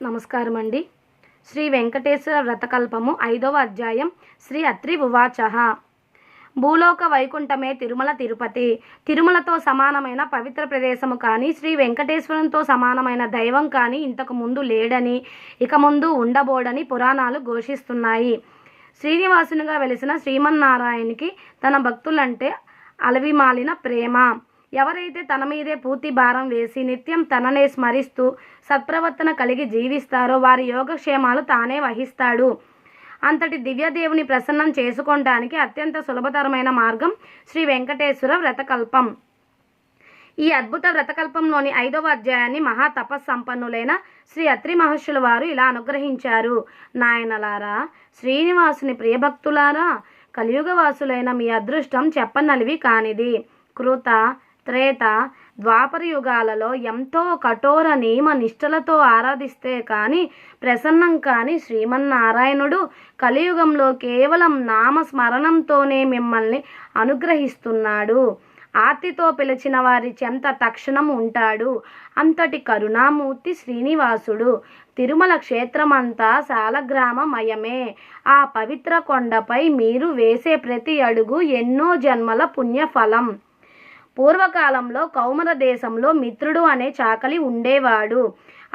నమస్కారం అండి శ్రీ వెంకటేశ్వర వ్రతకల్పము ఐదవ అధ్యాయం శ్రీ అత్రి ఉవాచ. భూలోక వైకుంఠమే తిరుమల తిరుపతి. తిరుమలతో సమానమైన పవిత్ర ప్రదేశము కానీ శ్రీ వెంకటేశ్వరంతో సమానమైన దైవం కానీ ఇంతకు ముందు లేడని ఇక ముందు ఉండబోడని పురాణాలు ఘోషిస్తున్నాయి. శ్రీనివాసునిగా వెలిసిన శ్రీమన్నారాయణకి తన భక్తులంటే అలవిమాలిన ప్రేమ. ఎవరైతే తన మీదే పూర్తి భారం వేసి నిత్యం తననే స్మరిస్తూ సత్ప్రవర్తన కలిగి జీవిస్తారో వారి యోగక్షేమాలు తానే వహిస్తాడు. అంతటి దివ్యదేవుని ప్రసన్నం చేసుకోవడానికి అత్యంత సులభతరమైన మార్గం శ్రీ వెంకటేశ్వర వ్రతకల్పం. ఈ అద్భుత వ్రతకల్పంలోని ఐదవ అధ్యాయాన్ని మహా తపస్సంపన్నులైన శ్రీ అత్రి మహర్షుల వారు ఇలా అనుగ్రహించారు. నాయనలారా శ్రీనివాసుని ప్రియభక్తులారా కలియుగవాసులైన మీ అదృష్టం చెప్పనలివి కానిది. కృత త్రేత ద్వాపర యుగాలలో ఎంతో కఠోర నియమ నిష్టలతో ఆరాధిస్తే కానీ ప్రసన్నం కాని శ్రీమన్నారాయణుడు కలియుగంలో కేవలం నామస్మరణంతోనే మిమ్మల్ని అనుగ్రహిస్తున్నాడు. ఆర్తితో పిలిచిన వారి చెంత తక్షణం ఉంటాడు. అంతటి కరుణామూర్తి శ్రీనివాసుడు. తిరుమల క్షేత్రమంతా సాలగ్రామమయమే ఆ పవిత్ర కొండపై మీరు వేసే ప్రతి అడుగు ఎన్నో జన్మల పుణ్యఫలం. పూర్వకాలంలో కౌమర దేశంలో మిత్రుడు అనే చాకలి ఉండేవాడు.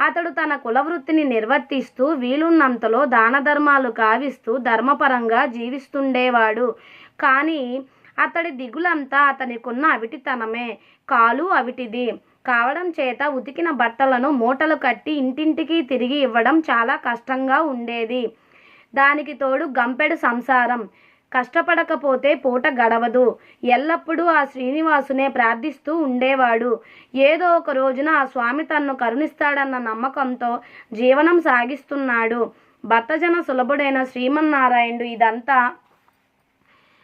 అతడు తన కులవృత్తిని నిర్వర్తిస్తూ వీలున్నంతలో దాన ధర్మాలు కావిస్తూ ధర్మపరంగా జీవిస్తుండేవాడు. కానీ అతడి దిగులంతా అతనికున్న అవిటితనమే. కాలు అవిటిది. కావడం చేత ఉతికిన బట్టలను మూటలు కట్టి ఇంటింటికి తిరిగి ఇవ్వడం చాలా కష్టంగా ఉండేది. దానికి తోడు గంపెడు సంసారం. కష్టపడకపోతే పూట గడవదు. ఎల్లప్పుడూ ఆ శ్రీనివాసునే ప్రార్థిస్తూ ఉండేవాడు. ఏదో ఒక రోజున ఆ స్వామి తన్ను కరుణిస్తాడన్న నమ్మకంతో జీవనం సాగిస్తున్నాడు. భర్తజన సులభుడైన శ్రీమన్నారాయణుడు ఇదంతా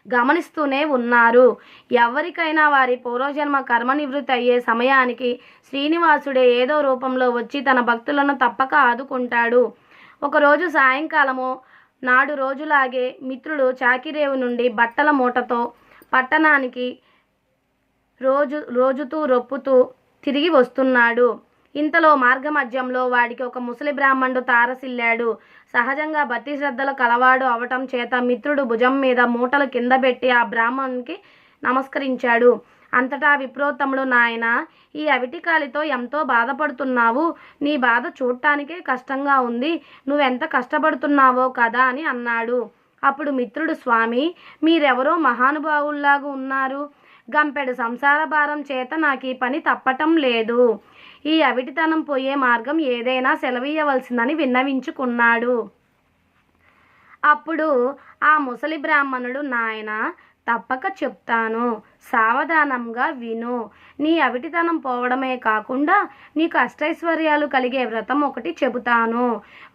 గమనిస్తూనే ఉన్నారు. ఎవరికైనా వారి పూర్వజన్మ కర్మ నివృత్తి అయ్యే సమయానికి శ్రీనివాసుడే ఏదో రూపంలో వచ్చి తన భక్తులను తప్పక ఆదుకుంటాడు. ఒకరోజు సాయంకాలము నాడు రోజులాగే మిత్రుడు చాకిరేవు నుండి బట్టల మూటతో పట్టణానికి రోజు రోజుతూ రొప్పుతూ తిరిగి వస్తున్నాడు. ఇంతలో మార్గమధ్యంలో వాడికి ఒక ముసలి బ్రాహ్మణుడు తారసిల్లాడు. సహజంగా భక్తి శ్రద్ధలు కలవాడు అవటం చేత మిత్రుడు భుజం మీద మూటలు కింద పెట్టి ఆ బ్రాహ్మణునికి నమస్కరించాడు. అంతటా విప్రోత్తముడు నాయన ఈ అవిటికాలితో ఎంతో బాధపడుతున్నావు. నీ బాధ చూడటానికే కష్టంగా ఉంది. నువ్వెంత కష్టపడుతున్నావో కదా అని అన్నాడు. అప్పుడు మిత్రుడు స్వామి మీరెవరో మహానుభావుల్లాగా ఉన్నారు. గంపెడు సంసార భారం చేత నాకు ఈ పని తప్పటం లేదు. ఈ అవిటితనం పోయే మార్గం ఏదైనా సెలవీయవలసిందని విన్నవించుకున్నాడు. అప్పుడు ఆ ముసలి బ్రాహ్మణుడు నాయన తప్పక చెప్తాను. సావధానంగా విను. నీ అవిటితనం పోవడమే కాకుండా నీకు అష్టైశ్వర్యాలు కలిగే వ్రతం ఒకటి చెబుతాను.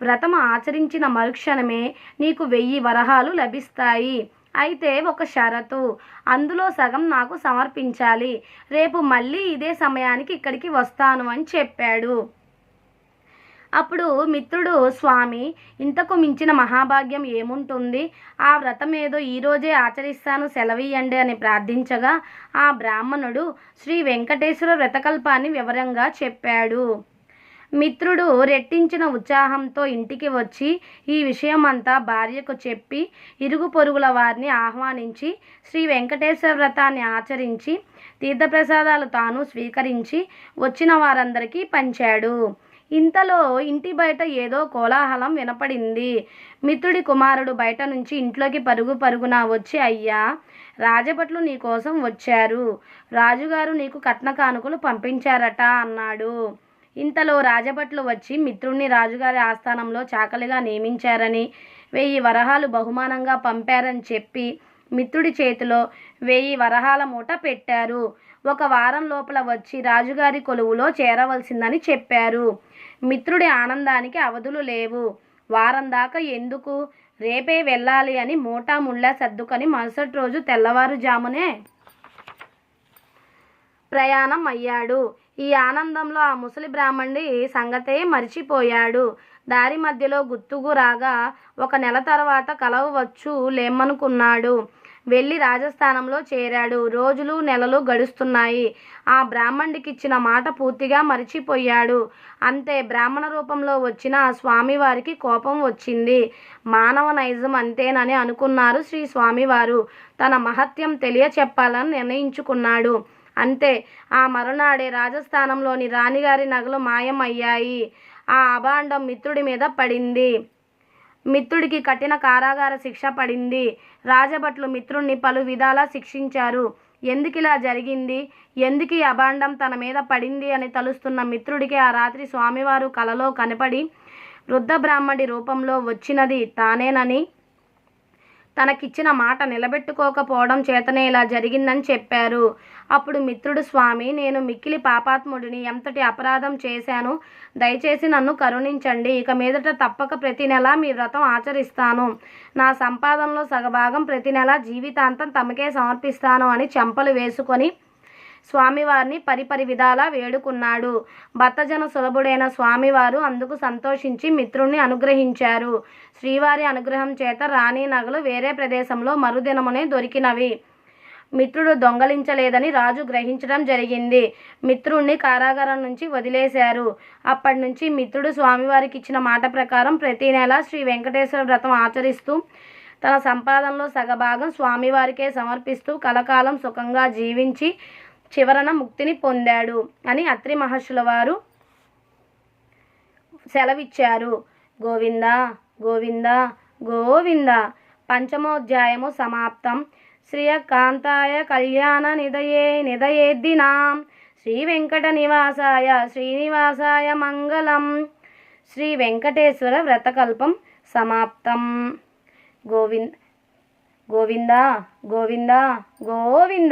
వ్రతం ఆచరించిన మరుక్షణమే నీకు వెయ్యి వరహాలు లభిస్తాయి. అయితే ఒక షరతు. అందులో సగం నాకు సమర్పించాలి. రేపు మళ్ళీ ఇదే సమయానికి ఇక్కడికి వస్తాను అని చెప్పాడు. అప్పుడు మిత్రుడు స్వామి ఇంతకు మించిన మహాభాగ్యం ఏముంటుంది? ఆ వ్రతం ఏదో ఈరోజే ఆచరిస్తాను సెలవీయండి అని ప్రార్థించగా ఆ బ్రాహ్మణుడు శ్రీ వెంకటేశ్వర వ్రతకల్పాన్ని వివరంగా చెప్పాడు. మిత్రుడు రెట్టించిన ఉత్సాహంతో ఇంటికి వచ్చి ఈ విషయమంతా భార్యకు చెప్పి ఇరుగు పొరుగుల వారిని ఆహ్వానించి శ్రీ వెంకటేశ్వర వ్రతాన్ని ఆచరించి తీర్థప్రసాదాలు తాను స్వీకరించి వచ్చిన వారందరికీ పంచాడు. ఇంతలో ఇంటి బయట ఏదో కోలాహలం వినపడింది. మిత్రుడి కుమారుడు బయట నుంచి ఇంట్లోకి పరుగు పరుగున వచ్చి అయ్యా రాజభట్లు నీకోసం వచ్చారు. రాజుగారు నీకు కట్న కానుకలు పంపించారట అన్నాడు. ఇంతలో రాజభట్లు వచ్చి మిత్రుణ్ణి రాజుగారి ఆస్థానంలో చాకలిగా నియమించారని వెయ్యి వరహాలు బహుమానంగా పంపారని చెప్పి మిత్రుడి చేతిలో వెయ్యి వరహాల మూట పెట్టారు. ఒక వారం లోపల వచ్చి రాజుగారి కొలువులో చేరవలసిందని చెప్పారు. మిత్రుడి ఆనందానికి అవధులు లేవు. వారం దాకా ఎందుకు? రేపే వెళ్ళాలి అని మూటా ముళ్ళ సర్దుకొని మరుసటి రోజు తెల్లవారుజామునే ప్రయాణం అయ్యాడు. ఈ ఆనందంలో ఆ ముసలి బ్రాహ్మణుడి సంగతే మరిచిపోయాడు. దారి మధ్యలో గుర్తుకు రాగా ఒక నెల తర్వాత కలవవచ్చు లేమనుకున్నాడు. వెళ్ళి రాజస్థానంలో చేరాడు. రోజులు నెలలు గడుస్తున్నాయి. ఆ బ్రాహ్మణుడికి ఇచ్చిన మాట పూర్తిగా మరిచిపోయాడు. అంతే బ్రాహ్మణ రూపంలో వచ్చిన ఆ స్వామివారికి కోపం వచ్చింది. మానవ నైజం అంతేనని అనుకున్నారు శ్రీ స్వామివారు. తన మహత్యం తెలియ చెప్పాలని నిర్ణయించుకున్నాడు. అంతే ఆ మరునాడే రాజస్థానంలోని రాణిగారి నగలు మాయం అయ్యాయి ఆ అభాండం మిత్రుడి మీద పడింది. మిత్రుడికి కఠిన కారాగార శిక్ష పడింది. రాజభట్లు మిత్రుణ్ణి పలు విధాలా శిక్షించారు. ఎందుకిలా ఇలా జరిగింది? ఎందుకు ఈ అభాండం తన మీద పడింది అని తలుస్తున్న మిత్రుడికి ఆ రాత్రి స్వామివారు కలలో కనపడి వృద్ధ బ్రాహ్మడి రూపంలో వచ్చినది తానేనని తనకిచ్చిన మాట నిలబెట్టుకోకపోవడం చేతనే ఇలా జరిగిందని చెప్పారు. అప్పుడు మిత్రుడు స్వామి నేను మిక్కిలి పాపాత్ముడిని ఎంతటి అపరాధం చేశాను? దయచేసి నన్ను కరుణించండి. ఇక మీదట తప్పక ప్రతి నెల మీ వ్రతం ఆచరిస్తాను. నా సంపాదనలో సగభాగం ప్రతి నెల జీవితాంతం తమకే సమర్పిస్తాను అని చెంపలు వేసుకొని స్వామివారిని పరిపరి విధాలా వేడుకున్నాడు. భర్తజన సులభుడైన స్వామివారు అందుకు సంతోషించి మిత్రుణ్ణి అనుగ్రహించారు. శ్రీవారి అనుగ్రహం చేత రాణి నగలు వేరే ప్రదేశంలో మరుదినమునే దొరికినవి. మిత్రుడు దొంగలించలేదని రాజు గ్రహించడం జరిగింది. మిత్రుణ్ణి కారాగారం నుంచి వదిలేశారు. అప్పటి నుంచి మిత్రుడు స్వామివారికి ఇచ్చిన మాట ప్రకారం ప్రతి నెల శ్రీ వెంకటేశ్వర వ్రతం ఆచరిస్తూ తన సంపాదనలో సగభాగం స్వామివారికే సమర్పిస్తూ కలకాలం సుఖంగా జీవించి చివరన ముక్తిని పొందాడు అని అత్రి మహర్షుల వారు సెలవిచ్చారు. గోవింద గోవింద గోవింద. పంచమోధ్యాయము సమాప్తం. శ్రీయకాంతాయ కళ్యాణ నిదయే నిదయేద్దినాం శ్రీ వెంకట నివాసాయ శ్రీనివాసాయ మంగళం. శ్రీ వెంకటేశ్వర వ్రతకల్పం సమాప్తం. గోవింద్ గోవింద గోవింద గోవింద.